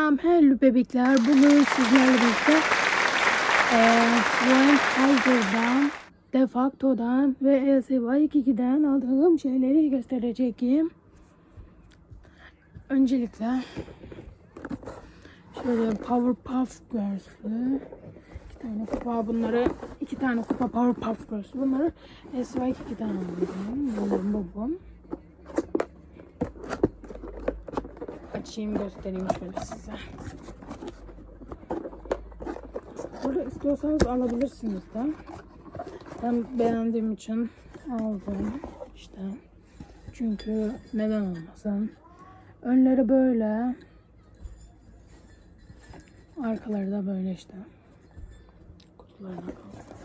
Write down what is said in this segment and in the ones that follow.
Selam hello bebekler. Bugün sizlerle birlikte eee Flying Tiger'dan, Defacto'dan ve ESY22'den aldığım şeyleri göstereceğim. Öncelikle şöyle Powerpuff Girls'lü iki tane kupa bunları iki tane kupa Powerpuff Girls'lü bunları ESY22'den aldım. Bunların babam. Açayım göstereyim şöyle size. Burada istiyorsanız alabilirsiniz de. Ben beğendiğim için aldım işte. Çünkü neden olmasın. Önleri böyle. Arkaları da böyle işte. Kutularına kaldı.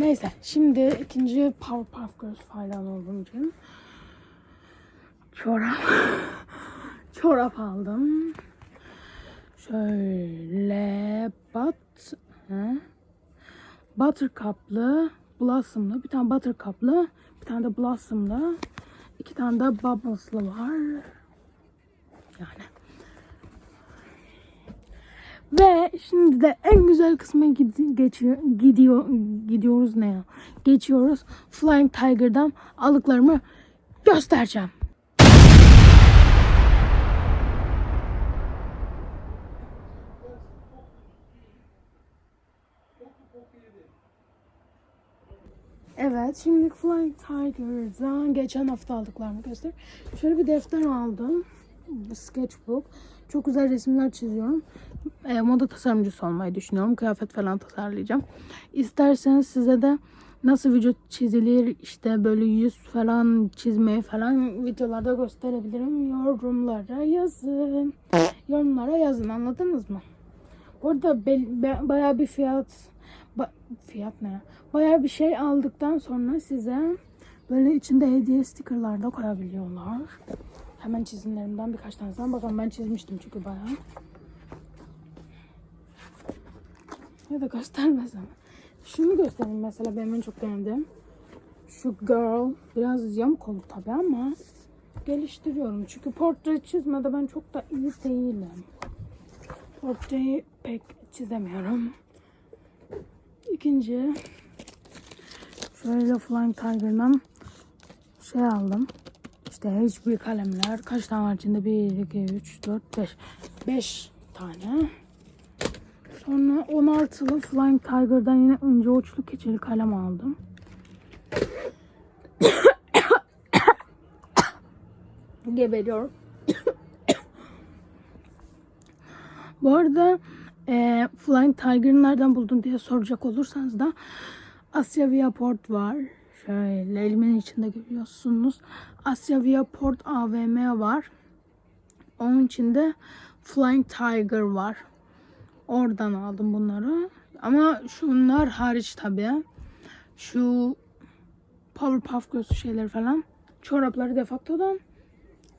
Neyse şimdi ikinci Powerpuff Girls falan olduğum için çorap çorap aldım. Şöyle bat he? Buttercup'lı Blossom'lı bir tane Buttercup'lı bir tane de Blossom'lı iki tane de Bubbles'lı var. Yani ve şimdi de en güzel kısma gidi- geçiyor, gidiyor, gidiyoruz ne ya? Geçiyoruz. Flying Tiger'dan aldıklarımı göstereceğim. Evet, şimdi Flying Tiger'dan geçen hafta aldıklarımı göster. Şöyle bir defter aldım. Sketchbook. Çok güzel resimler çiziyorum. E, moda tasarımcısı olmayı düşünüyorum. Kıyafet falan tasarlayacağım. İsterseniz size de nasıl vücut çizilir, işte böyle yüz falan çizmeyi falan videolarda gösterebilirim. Yorumlara yazın. Yorumlara yazın anladınız mı? Orada be, be- bayağı bir fiyat ba- fiyat ne? ya? Bayağı bir şey aldıktan sonra size böyle içinde hediye stickerlar da koyabiliyorlar. Hemen çizimlerimden birkaç tanesine bakalım. Ben çizmiştim çünkü bayağı. Ya da göstermesem. Şunu göstereyim mesela benim en çok beğendiğim. Şu girl biraz yamuk oldu tabii ama geliştiriyorum. Çünkü portre çizmede ben çok da iyi değilim. Portreyi pek çizemiyorum. İkinci şöyle Flying Tiger'dan şey aldım. İşte HB kalemler. Kaç tane var içinde? 1, 2, 3, 4, 5. 5 tane. Sonra 16'lı Flying Tiger'dan yine ince uçlu keçeli kalem aldım. Geberiyorum. Bu arada e, Flying Tiger'ı nereden buldun diye soracak olursanız da Asya Viaport var. Şöyle elimin içinde görüyorsunuz. Asya Viaport AVM var. Onun içinde Flying Tiger var. Oradan aldım bunları. Ama şunlar hariç tabii. Şu Powerpuff Girls şeyleri falan. Çorapları defaktodan.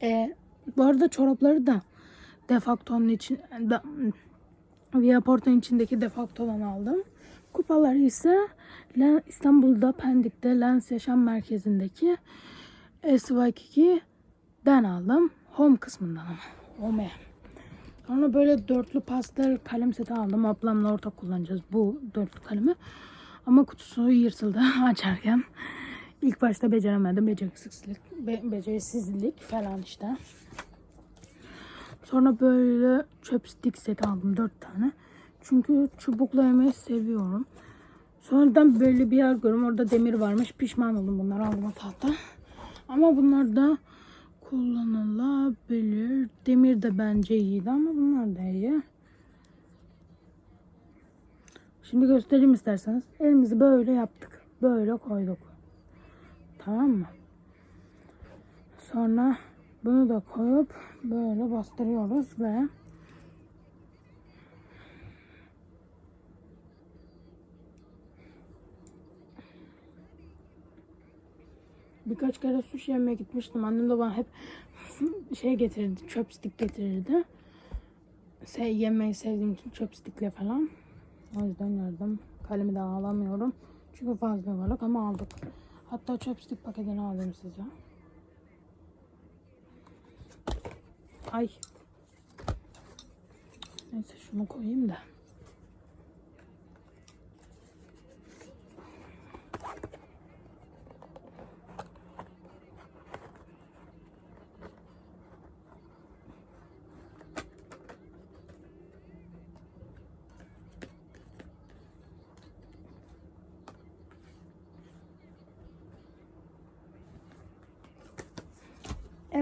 E, bu arada çorapları da defaktonun için da, Viaport'un içindeki defaktodan aldım. Kupaları ise İstanbul'da Pendik'te Lens Yaşam Merkezi'ndeki SY2'den aldım. Home kısmından ama. Home'e. Sonra böyle dörtlü pastel kalem seti aldım. Ablamla ortak kullanacağız bu dörtlü kalemi. Ama kutusu yırtıldı açarken. İlk başta beceremedim. Beceriksizlik, be- becerisizlik falan işte. Sonra böyle chopstick seti aldım dört tane. Çünkü çubukla yemeyi seviyorum. Sonradan böyle bir yer gördüm. Orada demir varmış. Pişman oldum bunları aldım tahta. Ama bunlar da kullanılabilir. Demir de bence iyiydi ama bunlar da iyi. Şimdi göstereyim isterseniz. Elimizi böyle yaptık. Böyle koyduk. Tamam mı? Sonra bunu da koyup böyle bastırıyoruz ve birkaç kere sushi yemeye gitmiştim. Annem de bana hep şey getirirdi, chopstick getirirdi. Şey, yemeği sevdiğim için chopstickle falan. O yüzden yardım. Kalemi daha alamıyorum. Çünkü fazla varlık ama aldık. Hatta chopstick paketini alayım size. Ay. Neyse şunu koyayım da.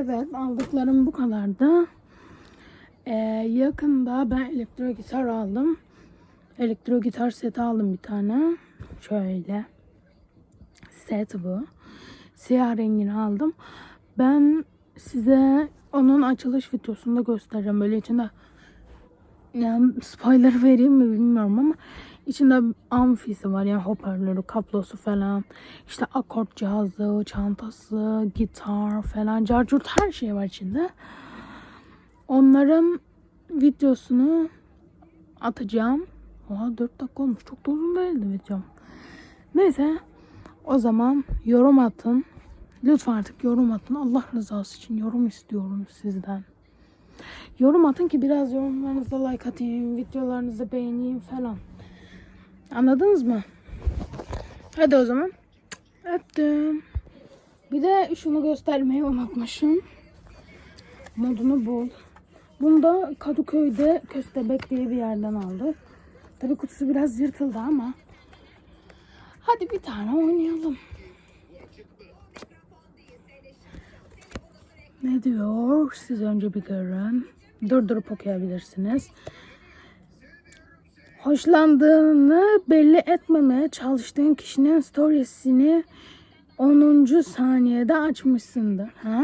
Evet aldıklarım bu kadardı. Ee, yakında ben elektro gitar aldım. Elektro gitar seti aldım bir tane. Şöyle. Set bu. Siyah rengini aldım. Ben size onun açılış videosunda göstereceğim. Böyle içinde yani spoiler vereyim mi bilmiyorum ama içinde amfisi var yani hoparlörü, kablosu falan. İşte akort cihazı, çantası, gitar falan, carcurt her şey var içinde. Onların videosunu atacağım. Oha 4 dakika olmuş. Çok da uzun değildi videom. Neyse. O zaman yorum atın. Lütfen artık yorum atın. Allah rızası için yorum istiyorum sizden. Yorum atın ki biraz yorumlarınıza like atayım, videolarınızı beğeneyim falan. Anladınız mı? Hadi o zaman. Öptüm. Bir de şunu göstermeyi unutmuşum. Modunu bul. Bunu da Kadıköy'de Köstebek diye bir yerden aldık. Tabii kutusu biraz yırtıldı ama. Hadi bir tane oynayalım. Ne diyor? Siz önce bir görün. Durdurup okuyabilirsiniz. Hoşlandığını belli etmemeye çalıştığın kişinin storiesini 10. saniyede açmışsındır. Ha?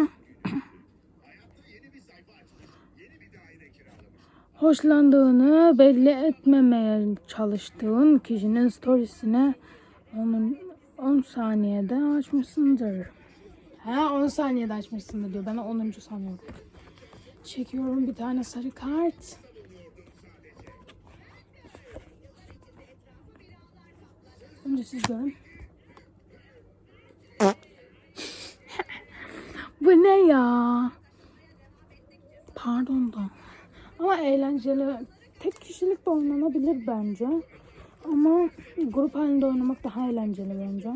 Hoşlandığını belli etmemeye çalıştığın kişinin storiesini 10, 10 saniyede açmışsındır. Ha 10 saniyede açmışsındır diyor. Ben 10. sanıyorum. Çekiyorum bir tane sarı kart. Önce siz görün. Bu ne ya? Pardon da. Ama eğlenceli. Tek kişilik de oynanabilir bence. Ama grup halinde oynamak daha eğlenceli bence.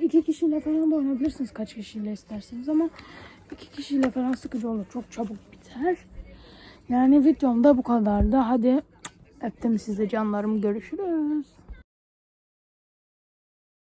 İki kişiyle falan da oynayabilirsiniz kaç kişiyle isterseniz ama iki kişiyle falan sıkıcı olur. Çok çabuk biter. Yani videom da bu kadardı. Hadi öptüm sizi canlarım. Görüşürüz.